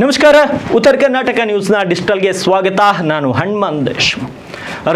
ನಮಸ್ಕಾರ. ಉತ್ತರ ಕರ್ನಾಟಕ ನ್ಯೂಸ್ನ ಡಿಜಿಟಲ್ಗೆ ಸ್ವಾಗತ. ನಾನು ಹನುಮಾನ್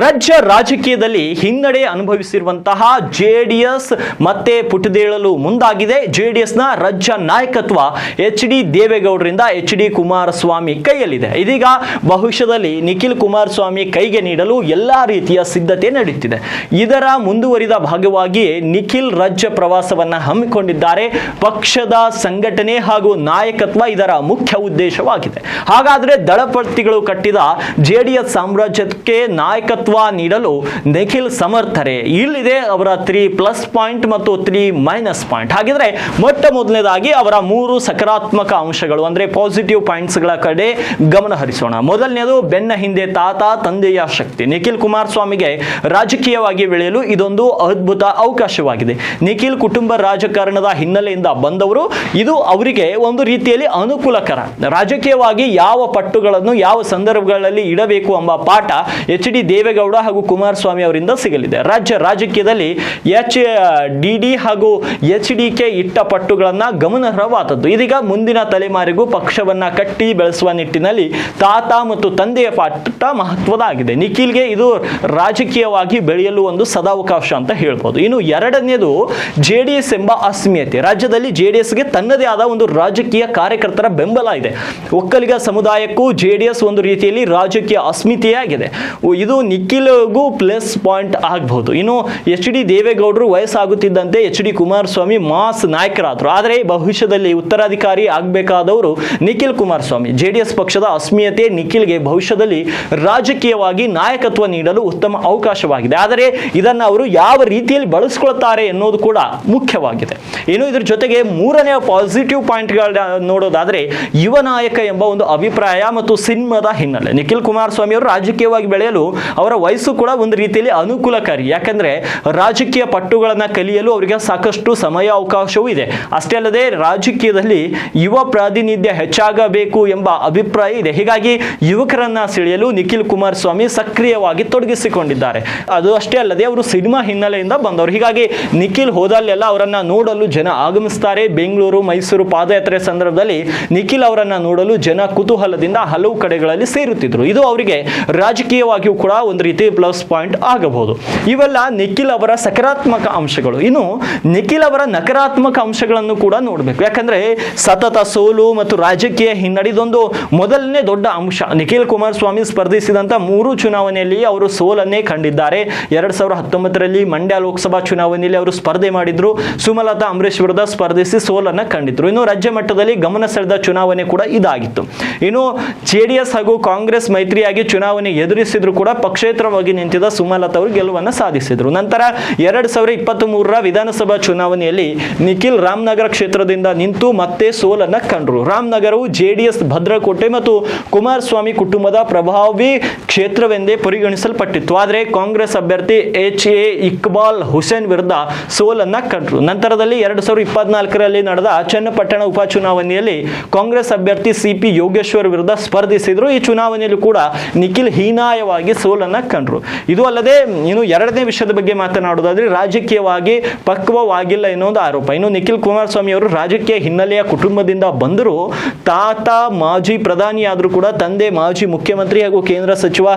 ರಾಜ್ಯ ರಾಜಕೀಯದಲ್ಲಿ ಹಿನ್ನಡೆ ಅನುಭವಿಸಿರುವಂತಹ ಜೆ ಡಿ ಎಸ್ ಮತ್ತೆ ಪುಟದೇಳಲು ಮುಂದಾಗಿದೆ. ಜೆ ಡಿ ಎಸ್ನ ರಾಜ್ಯ ನಾಯಕತ್ವ ಎಚ್ ಡಿ ದೇವೇಗೌಡರಿಂದ ಎಚ್ ಡಿ ಕುಮಾರಸ್ವಾಮಿ ಕೈಯಲ್ಲಿದೆ. ಇದೀಗ ಭವಿಷ್ಯದಲ್ಲಿ ನಿಖಿಲ್ ಕುಮಾರಸ್ವಾಮಿ ಕೈಗೆ ನೀಡಲು ಎಲ್ಲ ರೀತಿಯ ಸಿದ್ಧತೆ ನಡೆಯುತ್ತಿದೆ. ಇದರ ಮುಂದುವರಿದ ಭಾಗವಾಗಿ ನಿಖಿಲ್ ರಾಜ್ಯ ಪ್ರವಾಸವನ್ನ ಹಮ್ಮಿಕೊಂಡಿದ್ದಾರೆ. ಪಕ್ಷದ ಸಂಘಟನೆ ಹಾಗೂ ನಾಯಕತ್ವ ಇದರ ಮುಖ್ಯ ಉದ್ದೇಶವಾಗಿದೆ. ಹಾಗಾದ್ರೆ ದಳಪತಿಗಳು ಕಟ್ಟಿದ ಜೆಡಿಎಸ್ ಸಾಮ್ರಾಜ್ಯಕ್ಕೆ ನಾಯಕತ್ವ ನೀಡಲು ನಿಖಿಲ್ ಸಮರ್ಥರೆ. ಇಲ್ಲಿದೆ ಅವರ ತ್ರೀ ಪ್ಲಸ್ ಪಾಯಿಂಟ್ ಮತ್ತು ತ್ರೀ ಮೈನಸ್ ಪಾಯಿಂಟ್ ಹಾಗಿದ್ರೆ ಮೊಟ್ಟ ಮೊದಲನೇದಾಗಿ ಅವರ ಮೂರು ಸಕಾರಾತ್ಮಕ ಅಂಶಗಳು, ಅಂದ್ರೆ ಪಾಸಿಟಿವ್ ಪಾಯಿಂಟ್ಸ್ಗಳ ಕಡೆ ಗಮನ ಹರಿಸೋಣ. ಮೊದಲನೇದು, ಬೆನ್ನ ಹಿಂದೆ ತಾತ, ತಂದೆಯ ಶಕ್ತಿ. ನಿಖಿಲ್ ಕುಮಾರಸ್ವಾಮಿಗೆ ರಾಜಕೀಯವಾಗಿ ಬೆಳೆಯಲು ಇದೊಂದು ಅದ್ಭುತ ಅವಕಾಶವಾಗಿದೆ. ನಿಖಿಲ್ ಕುಟುಂಬ ರಾಜಕಾರಣದ ಹಿನ್ನೆಲೆಯಿಂದ ಬಂದವರು, ಇದು ಅವರಿಗೆ ಒಂದು ರೀತಿಯಲ್ಲಿ ಅನುಕೂಲಕರ. ರಾಜಕೀಯವಾಗಿ ಯಾವ ಪಟ್ಟುಗಳನ್ನು ಯಾವ ಸಂದರ್ಭಗಳಲ್ಲಿ ಇಡಬೇಕು ಎಂಬ ಪಾಠ ಎಚ್ ಡಿ ದೇವೇಗೌಡ ಹಾಗೂ ಕುಮಾರಸ್ವಾಮಿ ಅವರಿಂದ ಸಿಗಲಿದೆ. ರಾಜ್ಯ ರಾಜಕೀಯದಲ್ಲಿ ಎಚ್, ಡಿ ಹಾಗೂ ಎಚ್, ಡಿ, ಕೆ ಇಟ್ಟ ಪಟ್ಟುಗಳನ್ನ ಗಮನಾರ್ಹವಾದದ್ದು. ಇದೀಗ ಮುಂದಿನ ತಲೆಮಾರಿಗೂ ಪಕ್ಷವನ್ನ ಕಟ್ಟಿ ಬೆಳೆಸುವ ನಿಟ್ಟಿನಲ್ಲಿ ತಾತ ಮತ್ತು ತಂದೆಯ ಪಾಠ ಮಹತ್ವದಾಗಿದೆ ನಿಖಿಲ್ಗೆ ಇದು ರಾಜಕೀಯವಾಗಿ ಬೆಳೆಯಲು ಒಂದು ಸದಾವಕಾಶ ಅಂತ ಹೇಳ್ಬೋದು. ಇನ್ನು ಎರಡನೇದು ಜೆ ಎಂಬ ಅಸ್ಮಿಯತೆ. ರಾಜ್ಯದಲ್ಲಿ ಜೆ ಡಿ ತನ್ನದೇ ಆದ ಒಂದು ರಾಜಕೀಯ ಕಾರ್ಯಕರ್ತರ ಬೆಂಬಲ ಇದೆ. ಒಕ್ಕಲಿಗ ಸಮುದಾಯಕ್ಕೂ ಜೆ ಒಂದು ರೀತಿಯಲ್ಲಿ ರಾಜಕೀಯ ಅಸ್ಮಿತೆಯಾಗಿದೆ. ಇದು ನಿಖಿಲ್ಗೂ ಪ್ಲಸ್ ಪಾಯಿಂಟ್ ಆಗಬಹುದು ಇನ್ನು ಎಚ್ ಡಿ ದೇವೇಗೌಡರು ವಯಸ್ಸಾಗುತ್ತಿದ್ದಂತೆ ಎಚ್ ಡಿ ಕುಮಾರಸ್ವಾಮಿ ಮಾಸ್ ನಾಯಕರಾದರು. ಆದರೆ ಭವಿಷ್ಯದಲ್ಲಿ ಉತ್ತರಾಧಿಕಾರಿ ಆಗಬೇಕಾದವರು Nikhil Kumaraswamy. J D S ಪಕ್ಷದ ಅಸ್ಮಿಯತೆ ನಿಖಿಲ್ಗೆ ಭವಿಷ್ಯದಲ್ಲಿ ರಾಜಕೀಯವಾಗಿ ನಾಯಕತ್ವ ನೀಡಲು ಉತ್ತಮ ಅವಕಾಶವಾಗಿದೆ. ಆದರೆ ಇದನ್ನು ಅವರು ಯಾವ ರೀತಿಯಲ್ಲಿ ಬಳಸ್ಕೊಳ್ತಾರೆ ಎನ್ನುವುದು ಕೂಡ ಮುಖ್ಯವಾಗಿದೆ. ಇನ್ನು ಇದ್ರ ಜೊತೆಗೆ ಮೂರನೇ ಪಾಸಿಟಿವ್ ಪಾಯಿಂಟ್ಗಳ ನೋಡೋದಾದ್ರೆ ಯುವ ನಾಯಕ ಎಂಬ ಒಂದು ಅಭಿಪ್ರಾಯ ಮತ್ತು ಸಿನಿಮಾದ ಹಿನ್ನೆಲೆ. ನಿಖಿಲ್ ಕುಮಾರಸ್ವಾಮಿ ಅವರು ರಾಜಕೀಯವಾಗಿ ಬೆಳೆಯಲು ಅವರ ವಯಸ್ಸು ಕೂಡ ಒಂದು ರೀತಿಯಲ್ಲಿ ಅನುಕೂಲಕಾರಿ. ಯಾಕಂದ್ರೆ ರಾಜಕೀಯ ಪಟ್ಟುಗಳನ್ನ ಕಲಿಯಲು ಅವರಿಗೆ ಸಾಕಷ್ಟು ಸಮಯ ಅವಕಾಶವೂ ಇದೆ. ಅಷ್ಟೇ ಅಲ್ಲದೆ ರಾಜಕೀಯದಲ್ಲಿ ಯುವ ಪ್ರಾತಿನಿಧ್ಯ ಹೆಚ್ಚಾಗಬೇಕು ಎಂಬ ಅಭಿಪ್ರಾಯ ಇದೆ. ಹೀಗಾಗಿ ಯುವಕರನ್ನ ಸೆಳೆಯಲು ನಿಖಿಲ್ ಕುಮಾರಸ್ವಾಮಿ ಸಕ್ರಿಯವಾಗಿ ತೊಡಗಿಸಿಕೊಂಡಿದ್ದಾರೆ. ಅದು ಅಷ್ಟೇ ಅಲ್ಲದೆ ಅವರು ಸಿನಿಮಾ ಹಿನ್ನೆಲೆಯಿಂದ ಬಂದವರು. ಹೀಗಾಗಿ ನಿಖಿಲ್ ಹೋದಲ್ಲೆಲ್ಲ ಅವರನ್ನ ನೋಡಲು ಜನ ಆಗಮಿಸ್ತಾರೆ. ಬೆಂಗಳೂರು, ಮೈಸೂರು ಪಾದಯಾತ್ರೆ ಸಂದರ್ಭದಲ್ಲಿ ನಿಖಿಲ್ ಅವರನ್ನ ನೋಡಲು ಜನ ಕುತೂಹಲದಿಂದ ಹಲವು ಕಡೆಗಳಲ್ಲಿ ಸೇರುತ್ತಿದ್ರು ಇದು ಅವರಿಗೆ ರಾಜಕೀಯವಾಗಿಯೂ ಕೂಡ ಒಂದು ರೀತಿ ಪ್ಲಸ್ ಪಾಯಿಂಟ್ ಆಗಬಹುದು. ಇವೆಲ್ಲ ನಿಖಿಲ್ ಅವರ ಸಕಾರಾತ್ಮಕ ಅಂಶಗಳು. ಇನ್ನು ನಿಖಿಲ್ ಅವರ ನಕಾರಾತ್ಮಕ ಅಂಶಗಳನ್ನು ಕೂಡ ನೋಡಬೇಕು. ಯಾಕಂದ್ರೆ ಸತತ ಸೋಲು ಮತ್ತು ರಾಜಕೀಯ ಹಿನ್ನಡೆ ಇದೊಂದು ಮೊದಲನೇ ದೊಡ್ಡ ಅಂಶ. ನಿಖಿಲ್ ಕುಮಾರಸ್ವಾಮಿ ಸ್ಪರ್ಧಿಸಿದಂಥ ಮೂರು ಚುನಾವಣೆಯಲ್ಲಿ ಅವರು ಸೋಲನ್ನೇ ಕಂಡಿದ್ದಾರೆ. ಎರಡ್ ಸಾವಿರದ ಹತ್ತೊಂಬತ್ತರಲ್ಲಿ ಮಂಡ್ಯ ಲೋಕಸಭಾ ಚುನಾವಣೆಯಲ್ಲಿ ಅವರು ಸ್ಪರ್ಧೆ ಮಾಡಿದ್ರು. ಸುಮಲತಾ ಅಂಬರೀಶ್ ವಿರುದ್ಧ ಸ್ಪರ್ಧಿಸಿ ಸೋಲನ್ನ ಕಂಡಿದ್ರು. ಇನ್ನು ರಾಜ್ಯ ಮಟ್ಟದಲ್ಲಿ ಗಮನ ಸೆಳೆದ ಚುನಾವಣೆ ಕೂಡ ಇದಾಗಿತ್ತು. ಇನ್ನು ಜೆಡಿಎಸ್ ಹಾಗೂ ಕಾಂಗ್ರೆಸ್ ಮೈತ್ರಿಯಾಗಿ ಚುನಾವಣೆ ಎದುರಿಸಿದ್ರು ಕೂಡ ಪಕ್ಷೇತರವಾಗಿ ನಿಂತಿದ್ದ ಸುಮಲತಾ ಅವರು ಗೆಲುವನ್ನು ಸಾಧಿಸಿದರು. ನಂತರ ಎರಡ್ ಸಾವಿರದ ಇಪ್ಪತ್ತ್ ಮೂರರ ವಿಧಾನಸಭಾ ಚುನಾವಣೆಯಲ್ಲಿ ನಿಖಿಲ್ ರಾಮನಗರ ಕ್ಷೇತ್ರದಿಂದ ನಿಂತು ಮತ್ತೆ ಸೋಲನ್ನ ಕಂಡ್ರು. ರಾಮನಗರವು ಜೆಡಿಎಸ್ ಭದ್ರಕೋಟೆ ಮತ್ತು ಕುಮಾರಸ್ವಾಮಿ ಕುಟುಂಬದ ಪ್ರಭಾವಿ ಕ್ಷೇತ್ರವೆಂದೇ ಪರಿಗಣಿಸಲ್ಪಟ್ಟಿತ್ತು. ಆದರೆ ಕಾಂಗ್ರೆಸ್ ಅಭ್ಯರ್ಥಿ ಎಚ್ ಎ ಇಕ್ಬಾಲ್ ಹುಸೇನ್ ವಿರುದ್ಧ ಸೋಲನ್ನ ಕಂಡ್ರು. ನಂತರದಲ್ಲಿ ಎರಡ್ ಸಾವಿರದ ಇಪ್ಪತ್ನಾಲ್ಕರಲ್ಲಿ ನಡೆದ ಚನ್ನಪಟ್ಟಣ ಉಪಚುನಾವಣೆಯಲ್ಲಿ ಕಾಂಗ್ರೆಸ್ ಅಭ್ಯರ್ಥಿ ಸಿಪಿ ಯೋಗೇಶ್ವರ್ ವಿರುದ್ಧ ಸ್ಪರ್ಧಿಸಿದ್ರು. ಈ ಚುನಾವಣೆಯಲ್ಲೂ ಕೂಡ ನಿಖಿಲ್ ಹೀನಾಯವಾಗಿ ಸೋಲನ್ನ ಕಂಡ್ರು. ಇದು ಅಲ್ಲದೆ ಇನ್ನು ಎರಡನೇ ವಿಷಯದ ಬಗ್ಗೆ ಮಾತನಾಡೋದಾದ್ರೆ ರಾಜಕೀಯವಾಗಿ ಪಕ್ವವಾಗಿಲ್ಲ ಒಂದು ಆರೋಪ. ಇನ್ನು ನಿಖಿಲ್ ಕುಮಾರಸ್ವಾಮಿ ಅವರು ರಾಜಕೀಯ ಹಿನ್ನೆಲೆಯ ಕುಟುಂಬದಿಂದ ಬಂದರೂ ತಾತ, ಮಾಜಿ ಪ್ರಧಾನಿಯಾದರೂ ಕೂಡ ತಂದೆ, ಮಾಜಿ ಮುಖ್ಯಮಂತ್ರಿ ಹಾಗೂ ಕೇಂದ್ರ ಸಚಿವ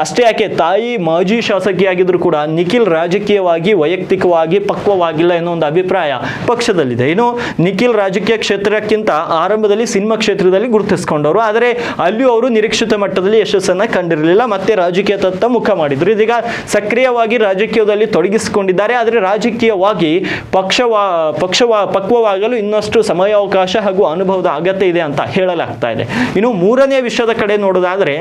ಅಷ್ಟೇ ಯಾಕೆ ತಾಯಿ, ಮಾಜಿ ಶಾಸಕಿಯಾಗಿದ್ರು ಕೂಡ ನಿಖಿಲ್ ರಾಜಕೀಯವಾಗಿ, ವೈಯಕ್ತಿಕವಾಗಿ ಪಕ್ವವಾಗಿಲ್ಲ ಎನ್ನುವ ಒಂದು ಅಭಿಪ್ರಾಯ ಪಕ್ಷದಲ್ಲಿದೆ. ಇನ್ನು ನಿಖಿಲ್ ರಾಜಕೀಯ ಕ್ಷೇತ್ರಕ್ಕಿಂತ ಆರಂಭದಲ್ಲಿ ಸಿನಿಮಾ ಕ್ಷೇತ್ರದಲ್ಲಿ ಗುರುತಿಸಿಕೊಂಡವರು. ಆದರೆ ಅಲ್ಲಿಯೂ ಅವರು ನಿರೀಕ್ಷಿತ ಮಟ್ಟದಲ್ಲಿ ಯಶಸ್ಸನ್ನ ಕಂಡಿರಲಿಲ್ಲ. ಮತ್ತೆ ರಾಜಕೀಯ ತತ್ತ ಮುಖ ಮಾಡಿದ್ರು. ಇದೀಗ ಸಕ್ರಿಯವಾಗಿ ರಾಜಕೀಯದಲ್ಲಿ ತೊಡಗಿಸಿಕೊಂಡಿದ್ದಾರೆ. ಆದರೆ ರಾಜಕೀಯವಾಗಿ ಪಕ್ಷವಾ ಪಕ್ಷವಾ, ಪಕ್ವವಾಗಲು ಇನ್ನಷ್ಟು ಸಮಯಾವಕಾಶ ಹಾಗೂ ಅನುಭವದ ಅಗತ್ಯ ಇದೆ ಅಂತ ಹೇಳಲಾಗ್ತಾ ಇದೆ. ಇನ್ನು ಮೂರನೇ ವಿಷಯದ ಕಡೆ ನೋಡೋದಾದ್ರೆ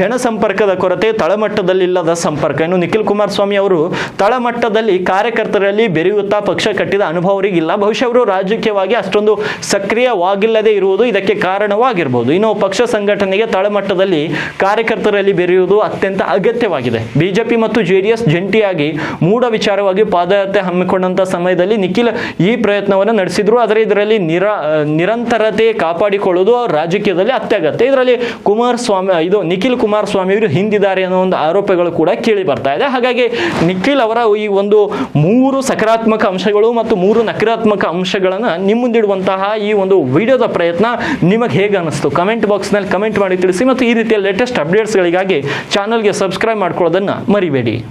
ಜನಸಂಪರ್ಕದ ಕೊರತೆ, ತಳಮಟ್ಟದಲ್ಲಿಲ್ಲದ ಸಂಪರ್ಕ. ಇನ್ನು ನಿಖಿಲ್ ಕುಮಾರಸ್ವಾಮಿ ಅವರು ತಳಮಟ್ಟದಲ್ಲಿ ಕಾರ್ಯಕರ್ತರಲ್ಲಿ ಬೆರೆಯುತ್ತಾ ಪಕ್ಷ ಕಟ್ಟಿದ ಅನುಭವ ಅವರಿಗಿಲ್ಲ ಬಹುಶಃ ಅವರು ರಾಜಕೀಯವಾಗಿ ಅಷ್ಟೊಂದು ಸಕ್ರಿಯವಾಗಿಲ್ಲದೆ ಇರುವುದು ಇದಕ್ಕೆ ಕಾರಣವಾಗಿರ್ಬೋದು. ಇನ್ನು ಪಕ್ಷ ಸಂಘಟನೆಗೆ ತಳಮಟ್ಟದಲ್ಲಿ ಕಾರ್ಯಕರ್ತರಲ್ಲಿ ಬೆರೆಯುವುದು ಅತ್ಯಂತ ಅತ್ಯಂತ ಅಗತ್ಯವಾಗಿದೆ. ಬಿಜೆಪಿ ಮತ್ತು ಜೆ ಡಿ ಎಸ್ ಜಂಟಿಯಾಗಿ ಮೂಢ ವಿಚಾರವಾಗಿ ಪಾದಯಾತ್ರೆ ಹಮ್ಮಿಕೊಂಡಂತ ಸಮಯದಲ್ಲಿ ನಿಖಿಲ್ ಈ ಪ್ರಯತ್ನವನ್ನು ನಡೆಸಿದ್ರು. ಆದರೆ ಇದರಲ್ಲಿ ನಿರ, ನಿರಂತರತೆ ಕಾಪಾಡಿಕೊಳ್ಳೋದು ರಾಜಕೀಯದಲ್ಲಿ ಅತ್ಯಗತ್ಯ. ಇದರಲ್ಲಿ ಕುಮಾರಸ್ವಾಮಿ, ಇದು ನಿಖಿಲ್ ಕುಮಾರಸ್ವಾಮಿ ಅವರು ಹಿಂದಿದ್ದಾರೆ ಅನ್ನೋ ಒಂದು ಆರೋಪಗಳು ಕೂಡ ಕೇಳಿ ಬರ್ತಾ ಇದೆ. ಹಾಗಾಗಿ ನಿಖಿಲ್ ಅವರ ಈ ಒಂದು ಮೂರು ಸಕಾರಾತ್ಮಕ ಅಂಶಗಳು ಮತ್ತು ಮೂರು ನಕಾರಾತ್ಮಕ ಅಂಶಗಳನ್ನು ನಿಮ್ಮ ಮುಂದಿಡುವಂತಹ ಈ ಒಂದು ವಿಡಿಯೋದ ಪ್ರಯತ್ನ ನಿಮಗೆ ಹೇಗೆ ಅನಿಸ್ತು ಕಮೆಂಟ್ ಬಾಕ್ಸ್ನಲ್ಲಿ ಕಮೆಂಟ್ ಮಾಡಿ ತಿಳಿಸಿ ಮತ್ತು ಈ ರೀತಿಯ ಲೇಟೆಸ್ಟ್ ಅಪ್ಡೇಟ್ಸ್ಗಳಿಗಾಗಿ ಚಾನಲ್ಗೆ ಸಬ್ಸ್ಕ್ರೈಬ್ ಮಾಡ್ಕೊಳ್ಳೋದನ್ನು ಮರಿಬೇಡಿ.